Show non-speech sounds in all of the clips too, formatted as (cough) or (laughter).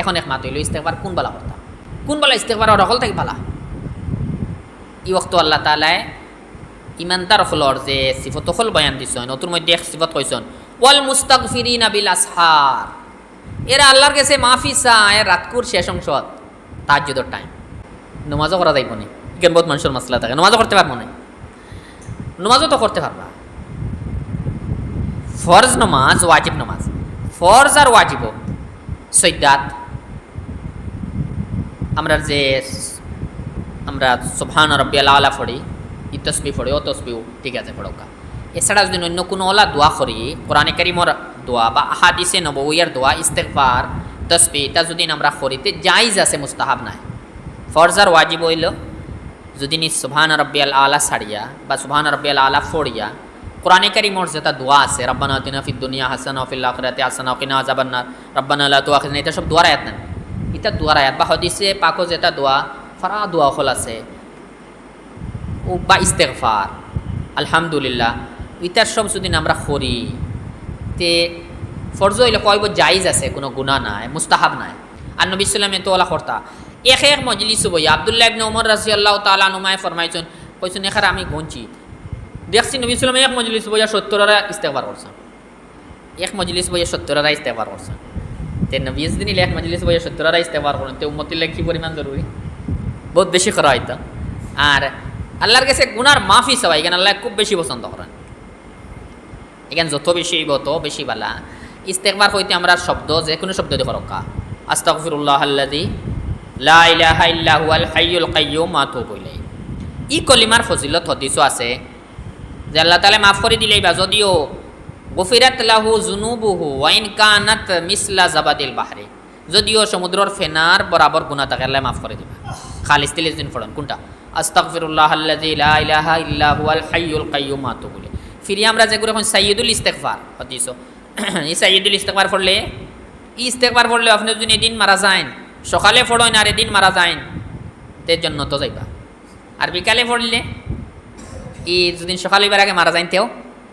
এখন এক মাত ইস্তেকবার কোন বালা করতাম কোন বালা ইস্তেকবার আর অকল থাকি বালা? ই ওক্ত আল্লাহ তালায় ইমানদার ফলর যে সিফত হল বয়ান দিছন নতুন মধ্যে এক সিফত কইছন, ওয়াল মুস্তাগফিরিনা বিল আসহার। এরা আল্লাহর কাছে মাফি চায় রাতকুর শেষ অংশ তাহাজ্জুদের টাইম নমাজও করা যাইব নি। কেন বহুত মানুষের মাসলা থাকে, নমাজও করতে পারব না। নমাজও তো করতে পারবা। ফরজ নমাজ, ওয়াজিব নমাজ। ফরজ আর ওয়াজিব সৈদাত আমরা যে আমরা সুবহান রব্বিয়াল আলা পড়ি, ই তসবি পড়ি, ও ঠিক আছে পড়োকা এছাড়া যদি অন্য কোনো ওলা দোয়া করি, কোরআনে কারিমর দোয়া বা আহাদিসে নবউয়ার দোয়া ইস্তেকবার তসবি, এটা যদি আমরা করিতে জাইজ আছে, মুস্তাহাব নাই। ফরজ আর ওয়াজিব হইল, যদি নি সুবহান রব্বিয়াল আলা ছাড়িয়া বা সুবহান রব্বিয়াল আলা ফড়িয়া কোরআনে কারিমর যেটা দোয়া আছে, রব্বানা আতিনা ফিদ দুনিয়া হাসানা ফিল আখিরাতি হাসানা, ওয়া কিনা আযাবান্নার রব্বানা লা তুআখিযনা এটা সব দোয়ার আয়াত না এটা দোয়ার আয়াত বা হদিসে পাকো যেটা দোয়া, ফারা দোয়া হল আছে। ও বা ইস্তেগফার, আলহামদুলিল্লাহ। ইটার সব যদি আমরা করি, তে ফরজ হইলে কয়ব জাইজ আছে, কোনো গুণা নাই, মুস্তাহাব নাই। আর নবী সাল্লামে তো ওলা করতা। এক এক মজলিস বই, আবদুল্লাহ ইবনে ওমর রাজি আল্লাহ তালা নুমায় ফরমাইছেন, কইছেন, এখানে আমি গঞ্চি দেখছি নবী সাল্লামে এক মজলিস বইয়া সত্তররা ইস্তেগফার করছেন। এক মজলিস বইয়া সত্তররা ইস্তেগফার করছেন। তে নবী দিন এক মজলিস বইয়া সত্তররা ইস্তেগফার করেন, তে উম্মতিল্লাহ কি পরিমাণ জরুরি? বহুত বেশি করা হয়তো আর আল্লাহর কাছে গুনার মাফি সবাই এখানে আল্লাহ খুব বেশি পছন্দ করেন। এখানে যত বেশি তত বেশি বালা। ইস্তেকবার হইতে আমরা শব্দ যে কোনো শব্দ দিয়ে রক্ষা আস্তাগফিরুল্লাহ আল্লাযী লা ইলাহা ইল্লা হুয়াল হাইয়ুল কাইয়্যুম, মা তুবু ইলাইহি। ই কলিমার ফজিলত হদিসও আছে। যে আল্লাহ তাআলা মাফ করে দিলেই বা যদিও গফিরাত লাহু জুনুবুহু ওয়াইন কানাত মিসলা জাবাদিল বাহরি। যদিও সমুদ্রর ফেনার বরাবর গুনাহ থাকে আল্লাহ মাফ করে দিবে। খালিস তিলিস দিন পড়েন কোনটা? আস্তাগফিরুল্লাহ আল্লাযী লা ইলাহা ইল্লা হুয়াল হাইয়ুল কাইয়্যুম তুবু ইলাইহি ফিরি আমরা যেগুলো এখন সাইয়দুল ইস্তেকফার হদিস এই সাইয়দুল ইস্তেকবার পড়লে ই ইস্তেকবার পড়লে আপনি যদি এদিন মারা যান, সকালে পড়েন আর এদিন মারা যান, তে জন্য তো যাইবা। আর বিকালে পড়লে ই যদি সকালে এবার আগে মারা যান, তেও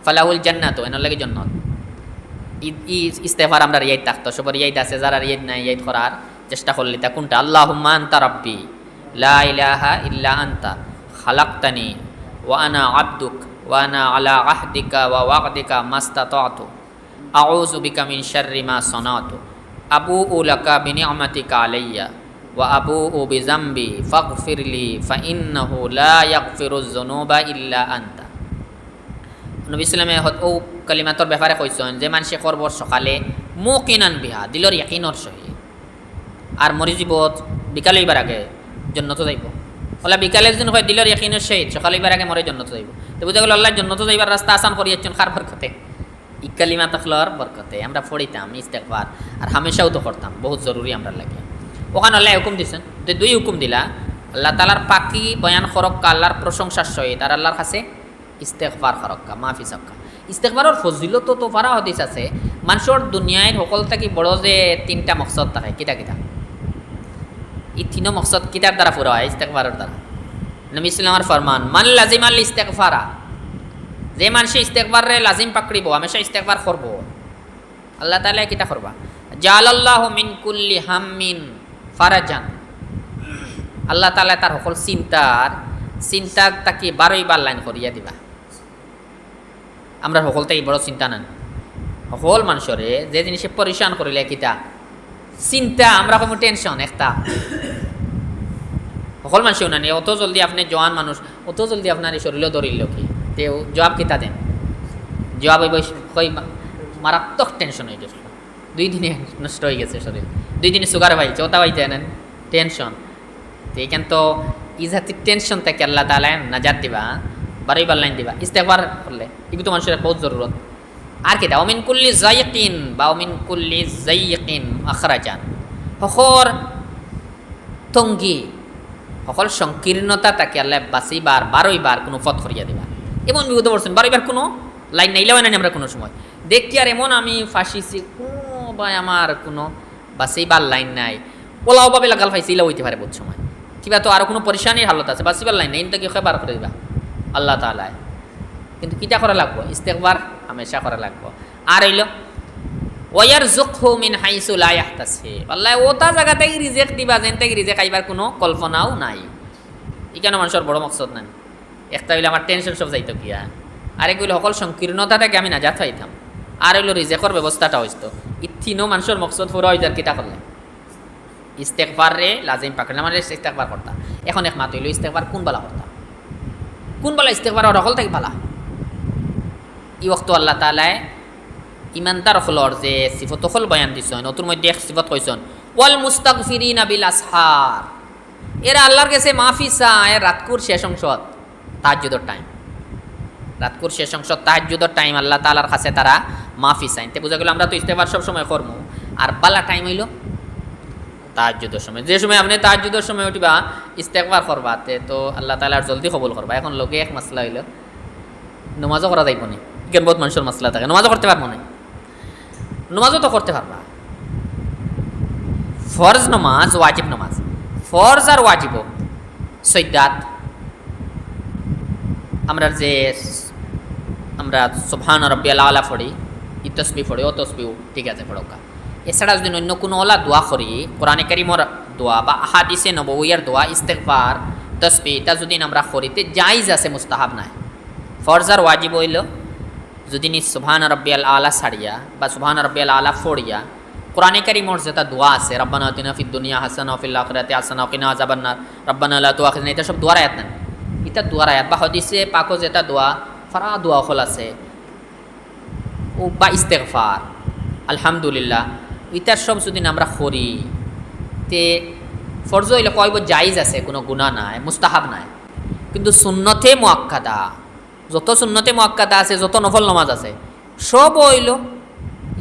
ফালাহুল জান্নাত, এনার লাগে জন্নত। ই ইস্তেফার আমরা ইয়াদ থাকতো, সবার ইয়াদ আছে, যারা ইয়াদ নাই ইয়াদ করার চেষ্টা করলে তা কোনটা? আল্লাহ আন্তা রব্বি, লা ইলাহা ইল্লা আন্তা, খালাক্তানি, ওয়া আনা আব্দুক ওয়ানা আলা আহদিকা, ওয়া ওয়াকদিকা মাস্তাতু আউযু বিকা মিন শাররি মা সানাতু। আবু উলাকা বিনিআমাতিকা আলাইয়া, ওয়া আবু উ বিজাম্বি ফাগফিরলি ফাইন্নাহু লা ইয়াগফিরুজ যুনুবা ইল্লা আনতা। নবী সাল্লামে ও কালিমাতর ব্যাপারে কইছেন যে মানুষে করব সকালে মুকিনান বিহা দিলর ইয়াকিনর সহি আর মরি জীবত বিকালে এবার আগে, জন্নত যাইব। ওলা বিকালের দিন হয় দিলর ইয়াকিনের সহিত সকালে এবার আগে মরে জন্নত যাইব। তো বুঝা গেল, আল্লাহ জন্নত যাইবার রাস্তা আসান করিয়াছেন খার বরকতে ইকালিমা তখলর বরকতে আমরা পড়িতাম ইস্তেকবার আর হামেশাও তো করতাম বহুত জরুরি আমরা লাগে। ওখানে আল্লাহ হুকুম দিছেন তো দুই হুকুম দিলা, আল্লাহ তালার পাকি বয়ান খরক্কা আল্লাহর প্রশংসার সহিত আর আল্লাহর কাছে ইস্তেকবার খরক্কা মাফি সক্কা। ইস্তেকবারের ফজিলত তো ফারা হদিস আছে। মানুষের দুনিয়ায় সকল থাকি বড় যে তিনটা মকসদ থাকে, কিতা কিতা? এই তিনো মকসদ কিতার দ্বারা পুরা হয় ইস্তেকবারের দ্বারা নবী ইসলামের ফরমান মান লাজিম আল ইস্তেকফারা যে মানুষে ইস্তেকবারে লাজিম পাকড়িব, হামেশা ইস্তেকবার করব। আল্লাহ তালা কিতা করবা? জাল আল্লাহ মিন কুল্লি হাম্মিন ফারাজান আল্লাহ তালা তার সকল চিন্তার চিন্তা তাকে বারোই বার লাইন করিয়া দিবা। আমরা সকল থেকে বড় চিন্তা নেন সকল মানুষরে যে জিনিসে পরিশান করিলে কিতা? চিন্তা, আমরা কোনো টেনশন একটা। সকল মানুষেও নানি অত জলদি আপনি জোয়ান মানুষ, অত জলদি আপনার এই শরীরও ধরিল কি? তে জবাব কিতা দেন? জবাব ওই কই মারাত্মক টেনশন হয়ে গেছে দুই দিনে নষ্ট হয়ে গেছে শরীর। দুই দিনে সুগার পাইছে ওটা পাইতে নেন। টেনশন তো এইখান তো ই জাতির টেনশন থেকে আল্লাহ তালা নাজাত দিবা। বারোই বার লাইন দিবা ইস্তেকবার করলে। এগুলো তো মানুষের বহুত জরুরত। আর কি দা অমিন কুল্লি জাইকিন বা অমিন কুল্লি জাইকিন আখরাজান। হখর তঙ্গি, সকল সংকীর্ণতা তাকে আল্লাহ বাঁচিবার, বারোইবার কোনো পথ করিয়া দিবা। এমন বিপদ পড়ছেন বারোইবার কোনো লাইন নাইলেও নাই আমরা কোনো সময়। দেখি আর এমন আমি ফাঁসিছি কোনো বা আমার কোনো বাঁচিবার লাইন নাই। ওলাও বাবে লাগাল ফাইছি ইলা হইতে পারে বহুত সময়। কিবা তো আরও কোনো পরিশানির হালত আছে, বাঁচিবার লাইন নাই ইনটাকে বার করে দিবা? আল্লাহ তালায় কিন্তু কিটা করা লাগবো? ইস্তেকবার হামেশা করা লাগবো। আর হইল ওয়ার রজুকহু মিন হাইসু লা ইয়াহতাসিব। আল্লাহ ওটা জায়গাতেই রিজেক্ট দিবা যেন থেকে রিজেক্ট আইবার কোনো কল্পনাও নাই। এখানে মানুষের বড় মকসদ নাই। একটা হইলে আমার টেনশন সব যাইতো গিয়া। আরেক হইলে সকল সংকীর্ণতা থেকে আমি নাজাত পাইতাম আর হইল রিজেকর ব্যবস্থাটা হইতো। ইথিনও মানুষের মকসদ পুরো হয়ে যার কিতা করলে? ইস্তেকবার রে, লাজিম পাকড়ে। আমার ইস্তেকবার করতা। এখন এক মাত হইল ইস্তেকবার কোন বালা করতা? কোন বালা ইস্তেকবার সকল থেকে বালা? ই ওক্ত আল্লাহ তালায় ইমানদার হলর যে সিফত হল বয়ান দিছন ওটোর মধ্যে এক সিফত কইছন, ওয়াল মুস্তাগফিরিনা বিল আসহার। এরা আল্লাহর কাছে মাফি চায় রাতকুর শেষ অংশত, তাহাজ্জুদর টাইম রাতকুর শেষ অংশ তাহাজ্জুদর টাইম আল্লাহ তালার কাছে তারা মাফি চাই তে বুঝা গেল আমরা তো ইস্তেফার সব সময় করব আর বালা টাইম হইল তাহাজ্জুদের সময়। যে সময় আপনি তাহাজ্জুদের সময় উঠিবা, ইস্তেকবার করবা, তে তো আল্লাহ তালার জলদি কবুল করবা। এখন লোকে এক মাসলা হইল, নমাজও করা যাইব নি। কেন বহুত মানুষের মাসলা থাকে? নমাজও করতে পারব না। নমাজও তো করতে পারবা। ফরজ নমাজ, ওয়াজিব নমাজ। ফরজ আর ওয়াজিব। সৈদাত আমরা যে আমরা সোভান রব্বিয়াল আলা ফড়ি ই তসবি ফড়ি ও ঠিক আছে ফড়কা এছাড়া যদি অন্য কোনো ওলা দোয়া করি, কোরআনে কারিমর দোয়া বা আহাদিসে নবউয়ার দোয়া ইস্তেকবার তসবি এটা যদি আমরা করিতে জাইজ আছে, মুস্তাহাব নাই। ফরজ আর ওয়াজিব হইল, যদি নি সুবহান রব্বিয়াল আলা ছাড়িয়া বা সুবহান রব্বিয়াল আলা ফড়িয়া কোরআনে কারিমর যেটা দোয়া আছে, রব্বানা ফিদ দুনিয়া হাসানা, ফিল আখিরাতি হাসানা কিনা আযাবান্নার রব্বানা লা তুআখিযনা এটা সব দোয়ার আয়াত না। এটা দোয়ার আয়াত বা হদিসে পাকো যেটা দোয়া, ফারা দোয়া হল আছে, ও বা ইস্তেগফার, আলহামদুলিল্লাহ। ইটার সব যদি আমরা করি। তে ফরজ হইলে কয়ব জাইজ আছে, কোনো গুণা নাই, মুস্তাহাব নাই। কিন্তু সুন্নতে মোয়াক্কাদা, যত সুন্নতে মোয়াক্কাদা আছে, যত নফল নমাজ আছে, সব হইল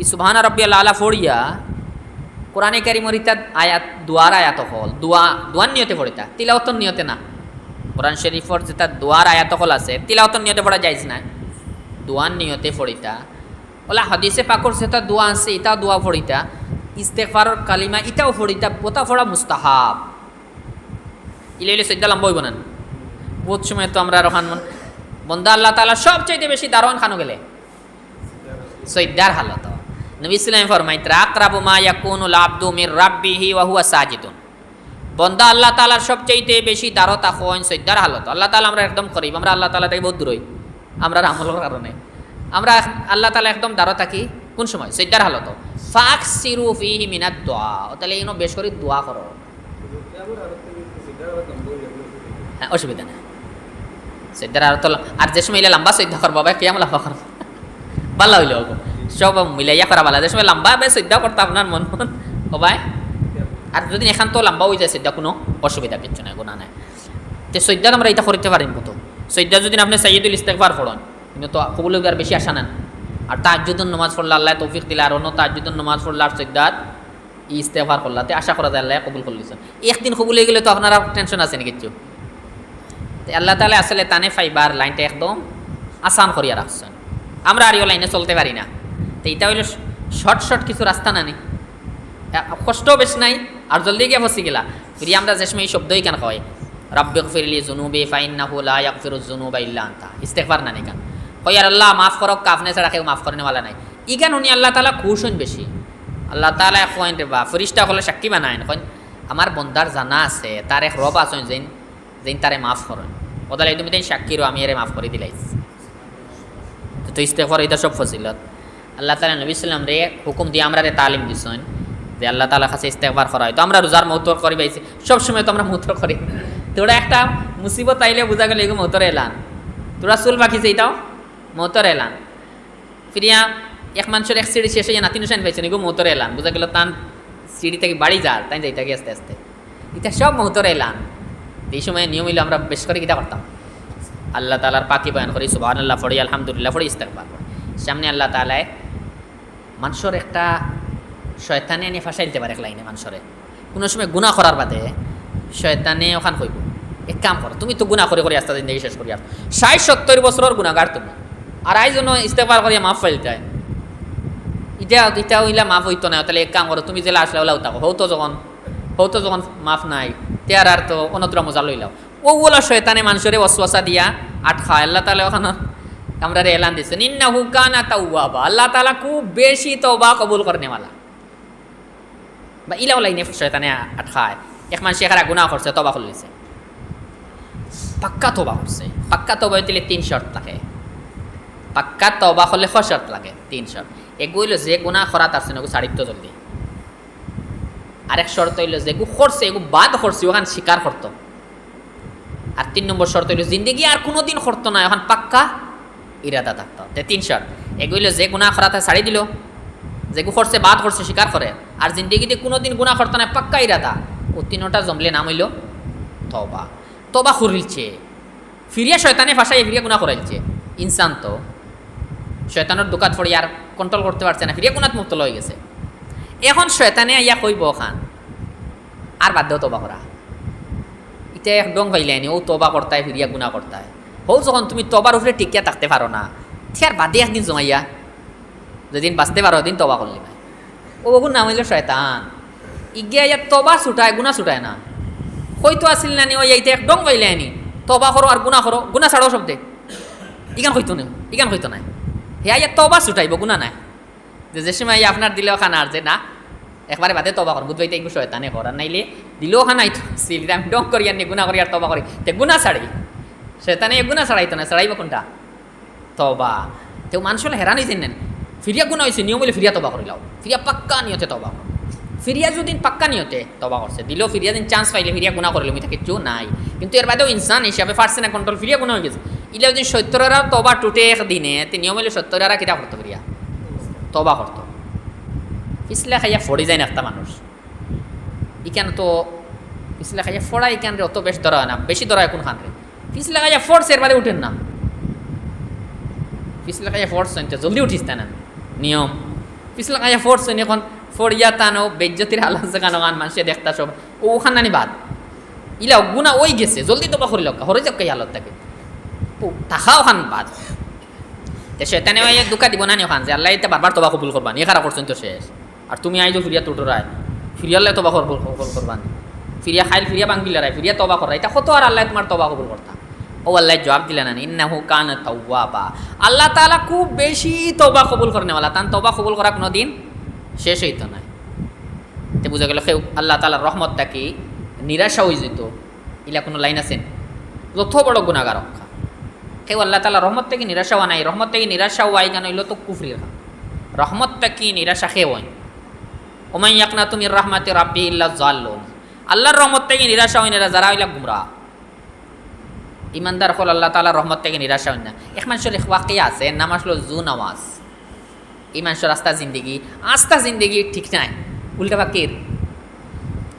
ই সুবহানা রব্বিয়াল আলা ফড়িয়া, কোরআনে কারিমর ইতা আয়াত, দুয়ার আয়াত হল, দোয়া, দোয়ার নিয়তে পড়িতা তিলাওতর নিয়তে না। কোরআন শরীফর যেটা দোয়ার আয়াত হল আছে তিলাওতর নিয়তে পড়া যাইজ না দোয়ার নিয়তে পড়িতা ওলা হাদিসে পাকর যেটা দোয়া আছে ইটাও দোয়া পড়িতা ইস্তেফারর কালিমা ইটাও পড়িতা পোতা ফড়া মুস্তাহাব। ইলে ইলে সৈদ্যা লম্বা হইব না বহুত সময় তো আমরা রহান বন্দা আল্লাহ তালা সবচাইতে বেশি দারোয়ান খানো গেলে। সৈদ্যার হালত। নবী ইসলাম ফরমাইত্রা আকরাবু মা ইয়াকুনুল আবদু মির রাব্বিহি ওয়া হুয়া সাজিদুন। বন্দা আল্লাহ তালার সবচাইতে বেশি দারতা হন সৈদ্যার হালত। আল্লাহ তালা আমরা একদম করিব, আমরা আল্লাহ তালা থেকে বহুত দূরই। আমরা আমলের কারণে। আমরা আল্লাহ তালা একদম দারো থাকি কোন সময়? সৈদ্যার হালত। ফাক সিরু ফিহি মিনাত দোয়া। তাহলে ইনো বেশ করে দোয়া করো। হ্যাঁ অসুবিধা নেই। সৈদ্যার আর তো আর যে সময় লম্বা সৈদ্যা করব, ভাই, কেমন লম্বা করব? ভালো হইলে হোক সব মিলাইয়া করা ভালো যে সময় লম্বা ভাই সৈদ্যা করতে আপনার মন মন। ভাই, আর যদি এখান তো লম্বা হয়ে যায় সৈদ্যা কোনো অসুবিধা কিছু নাই গুণা নাই। তো সৈদ্যা আমরা এটা করতে পারিম কত সৈদ্যা যদি আপনি সাইয়দুল ইস্তেকবার পড়ন কিন্তু তো কবুল আর বেশি আসা নেন আর তাজুদ্দিন নমাজ পড়লে আল্লাহ তৌফিক দিলে, আর অন্য তাজুদ্দিন নমাজ পড়লে আর সৈদ্যাত ই ইস্তেফার করলা। তে আশা করা যায় আল্লাহ কবুল করলিছেন একদিন কবুল হয়ে গেলে তো আপনারা টেনশন আছে নি কিছু আল্লাহ তালা আসলে তানে ফাইবার লাইনটা একদম আসান করিয়া রাখছেন। আমরা আর লাইনে চলতে পারি না। তো এটা হইল শর্ট শর্ট কিছু রাস্তা না নি। কষ্টও বেশ নাই, আর জলদি গিয়ে ফসি গেলা। ফিরি আমরা যে সময় এই শব্দই কেন কয়? রব্বিক ফিরলি জুনুবে ফাইন না হুলা ইয়াক ফিরুজ জুনুবা ইল্লা আন্তা। ইস্তেকবার না নিকান কই আর আল্লাহ, মাফ করক কাফনে ছাড়া কেউ মাফ করেন, ওয়ালা নাই। ইগান উনি আল্লাহ তালা খুশ হন বেশি। আল্লাহ তালা কইন রে বা ফরিস্তা হলে সাক্ষী বানায় কইন, আমার বন্দার জানা আছে, তার এক রব আছেন যেন যেন তারে মাফ করেন। ওদালে তুমি তাই সাক্ষীরও আমি এরে মাফ করে দিলাইছি তো ইস্তেফর এটা সব ফজিলত। আল্লাহ তালা নবী সাল্লাম রে হুকুম দিয়ে আমরা রে তালিম দিছেন, যে আল্লাহ তালা কাছে ইস্তেকবার করা হয়। তো আমরা রোজার মৌতর করি পাইছি সবসময় তো আমরা মৌতর করি। তোরা একটা মুসিবত আইলে বোঝা গেল মৌতর এলান। তোরা চুল বাকিছে এটাও? মৌতর এলান ফিরিয়া এক মানুষের এক সিঁড়ি শেষে যে নাতিন হোসেন পাইছেন এগুলো মৌতর এলান বোঝা গেল তান সিঁড়ি থেকে বাড়ি যার তাই যাই থাকি আস্তে আস্তে। এটা সব মৌতর এলান এই সময় নিয়ম হইলে আমরা বেশ করে কিটা করতাম আল্লাহ তালার পাকি বয়ান করি সুবাহ আল্লাহ ফড়ি আলহামদুলিল্লাহ ফড়ি ইস্তেকবার সামনে আল্লাহ তালায় মানুষের একটা শয়তানে এনে ফাঁসাই দিতে পারে এক লাইনে মানুষের। কোনো সময় গুণা করার বাদে শয়তানে ওখান কইব। এক কাম করো, তুমি তো গুণা করে করে আস্তে জিন্দগি শেষ করি ষাট সত্তর বছরের গুণাগার তুমি। আর আই জন্য ইস্তেফার করিয়া মাফ ফাইলতে ইটা ইটা হইলে মাফ হইতো না তাহলে এক কাম করো, তুমি জেলা আসলে, ওলাও থাকো হৌ তো যখন হৌ তো যখন মাফ নাই তেয়ার আর তো অনত্র মজা লইলাও ওগুলো শয়তানে মানুষের ওসওয়াসা দিয়া আটখা আল্লাহ তালা ওখানে আমরা এলান দিচ্ছেন ইন্না হুকানা তাওয়াবা। আল্লাহ তালা খুব বেশি তওবা কবুল করনেওয়ালা বা ইলাও লাইনে শয়তানে আটকায় এক মানুষ এখানে গুণা করছে তবা করলিছে পাক্কা তবা করছে। পাক্কা তবা হইলে তিন শর্ত থাকে। পাক্কা তবা হলে ছ শর্ত লাগে, তিন শর্ত এগুলো যে গুণা করা তার সঙ্গে ছাড়িত জলদি। আরেক শর্ত হইল যে এগু করছে এগু বাদ করছে ওখান স্বীকার করতো আর তিন নম্বর শর্ত হইল জিন্দগি আর কোনো দিন করতো না এখন পাক্কা ইরাদা থাকতো। তে তিন শর্ত এগুলো যে গুণা করা তা ছাড়ি যে যেগু করছে বাদ করছে স্বীকার করে আর জিন্দগিতে কোনো দিন গুণা করতো না পাক্কা ইরাদা ও তিনোটা জমলে নাম হইল তবা তবা করিলছে ফিরিয়া শয়তানে ভাষায় ফিরিয়া গুণা করাইলছে ইনসান তো। শয়তানের দোকান পড়ি আর কন্ট্রোল করতে পারছে না, ফিরিয়া গুণাত মুক্ত লয়ে গেছে। এখন শয়তানে ইয়া কইব খান আর দেও তবা করা ইটা একদম হইলেনি ও তবা করতায় ফিরিয়া গুণা করতায় হৌ যখন তুমি তবার উপরে টিকিয়া থাকতে পারো না ঠিয়ার বাদে একদিন জমাইয়া যেদিন বাঁচতে পারো দিন তবা করলি না ও বগুন নাম হইল শয়তান। ইগিয়া ইয়া তবা ছুটায়, গুণা ছুটায় না। হয়তো আসিল না নি ওই এইটা একদম কইলে আনি তবা করো আর গুণা করো, গুণা ছাড়ো শব্দে। ইগান হইতো না ইগান হইতো নাই। হেয়া ইয়া তবা ছুটাইব গুণা নাই? যে যে সময় আপনার দিলেও খানা আর যে, না? একবারে বাদে তবা কর বুধবাইতে একটু শয়তানে করার নাইলে দিলেও খানা আইতো সিলিতে (laughs) আমি ডং করি আর গুণা করি আর তবা করি তে গুণা ছাড়ি। শয়তানে গুণা ছাড়াইতো না ছাড়াইব কোনটা? তবা তেও মানুষ হলে হেরান হয়েছেন নেন। ফিরিয়া গুণা হয়েছে নিয়ম হলে ফিরিয়া তবা করিলাও ফিরিয়া পাক্কা নিয়তে তবা করো ফিরিয়া যদি পাক্কা নিয়তে তবা করছে দিলেও ফিরিয়া দিন চান্স পাইলে ফিরিয়া গুণা করলে আমি কিচ্ছু নাই? কিন্তু এর বাদেও ইনসান হিসাবে পারছে না কন্ট্রোল ফিরিয়া গুণা হয়ে গেছে। ইলেও যদি সত্তরেরা তবা টুটে এক দিনে তে নিয়ম হলে সত্তরেরা কিতা করতো ফিরিয়া তবা করতো পিছলে খাইয়া ফড়ি যায় না একটা মানুষ। ইখান তো পিছলে খাইয়া ফড়া ইখান অত বেশ ধরা না বেশি ধরা হয় কোনখান রে পিছলে খাইয়া ফোর্স এর বাদে উঠেন না পিছলে খাইয়া ফোর্স জলদি উঠিস না নিয়ম। পিছলে খাইয়া ফোর্স এখন ফড়িয়া টানো বেজ্জতির হালাত জাগানো গান মানুষে দেখতা সব ওখান নানি বাদ। ইলা গুণা ওই গেছে, জলদি তো বা করিল হরে যাক হালত থাকে টাকা ওখান বাদ। শয়তানে ওই দুকা দিব না নি ওখান যে, আল্লাহ এটা বারবার তোবা কবুল করবা নি খারাপ করছেন তো শেষ। আর তুমি আইজো ফিরিয়া টুটরায় ফিরিয়াল্লাই তোবা কবুল করবা নি ফিরিয়া খাইল, ফিরিয়া বাঙ্গিলারায় ফিরিয়া তবা করা এটা কত আর আল্লাহ তোমার তোবা কবুল করতা? ও আল্লাহ জবাব দিলে না ইন্নাহু কান তাওয়াবা। আল্লাহ তাআলা খুব বেশি তোবা কবুল করনে वाला তান তোবা কবুল করা কোনো দিন শেষ হইতো না তে বুঝা গেল কেউ আল্লাহ তাআলার রহমতটা কি? নিরাশা হয়ে যেত ইলা কোনো লাইন আছেন? যত বড় গুণাগার রক্ষা কেউ আল্লাহ তালা রহমত থেকে নিরাশা হওয়া নাই। রহমত থেকে নিরাশা হওয়াই কেন হইল তো কুফরি রহমতটা কি নিরাশা খেয়ে হয়? ওমাই ইয়াকনা তুমি রহমাতে রাব্বি ইল্লা জাল্লুন আল্লাহর রহমত থেকে নিরাশা হয় না যারা হইলা গুমরা ইমানদার হল আল্লাহ তালা রহমত থেকে নিরাশা হয় না। এক মানুষের ওয়াকিয়া আছে, নাম আসলো জু নওয়াজ এই মানুষের আস্থা জিন্দিগি আস্থা জিন্দিগি ঠিক নাই। উল্টা বাকির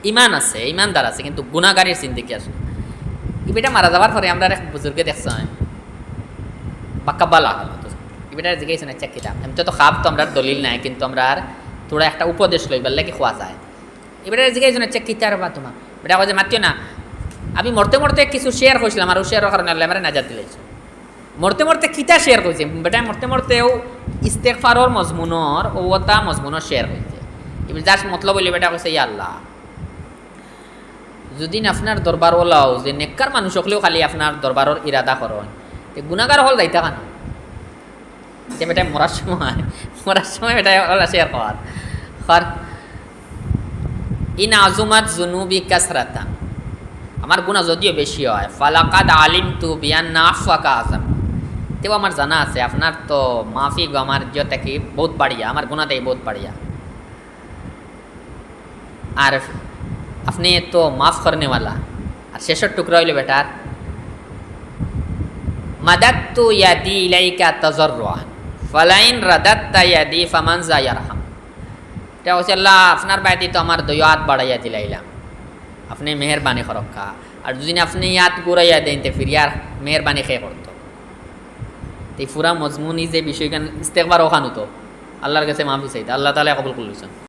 ইমান আছে, ইমানদার আছে, কিন্তু গুণাগারের জিন্দিগি আছে। ইবেটা মারা যাবার পরে আমরা এক বুজুর্গে দেখছি পাক্কা বালা এবার জিজ্ঞাসা না চাকিটা আমি তো খাব, তো আমরা দলিল নাই, কিন্তু আমরা আর তোরা একটা উপদেশ লইবার লাগে খোয়া যায়? এবারে জিজ্ঞাসা না চাকিটার বা তোমার বেটা যে, মাতিও না। আমি মরতে মরতে কিছু শেয়ার করছিলাম আর শেয়ারের কারণে আল্লাহ নাজাত দিলাইছে মরতে মরতে কিতা শেয়ার করছে বেটা, মরতে মরতেও ইস্তেকফারর মজমুনর ওটা মজমুনর শেয়ার হয়েছে এবার যার মতলব বলি বেটা কইছে ইয়া আল্লাহ, যদি আপনার দরবার ওলাও যে নেককার মানুষ হলেও খালি আপনার দরবারের ইরাদা করেন তে গুণাগার হল যাইতা কেন যে বেটা মরার সময় মরার সময় বেটা ওলা শেয়ার করার কর ইন আজুমাত জুনুবি কাসরাতা। আমার গুণা যদিও বেশি হয়। ফালাকাদ আলিম তু বিয়ান না ফাঁকা আজম তেও আমার জানা আছে, আপনার তো মাফি আমার যতে কি বহুত বাড়িয়া। আমার গুণাতেই বহুত বাড়িয়া। আর আপনি তো মাফ করনে वाला আর শেষের টুকরা হইল বেটার। মাদাত্তু ইয়াদি ইলাইকা তাজররুআন, ফালাইন রাদাত্তা ইয়াদি ফামান জায়ারহাম এটা হচ্ছে আল্লাহ, আপনার বাইতে তো আমার দয়াত বাড়াইয়া দিলাইলাম। আপনি মেহরবানি খরক্কা। আর যদি আপনি ইয়াত গুড়াইয়া দেন, তে ফির ইয়ার মেহরবানি খেয়ে করতো এই ফুরা মজমুনি যে বিষয়খান ইস্তেকবার ওখান হতো আল্লাহর কাছে মাফি চাইতে, আল্লাহ তালা কবুল করলেছেন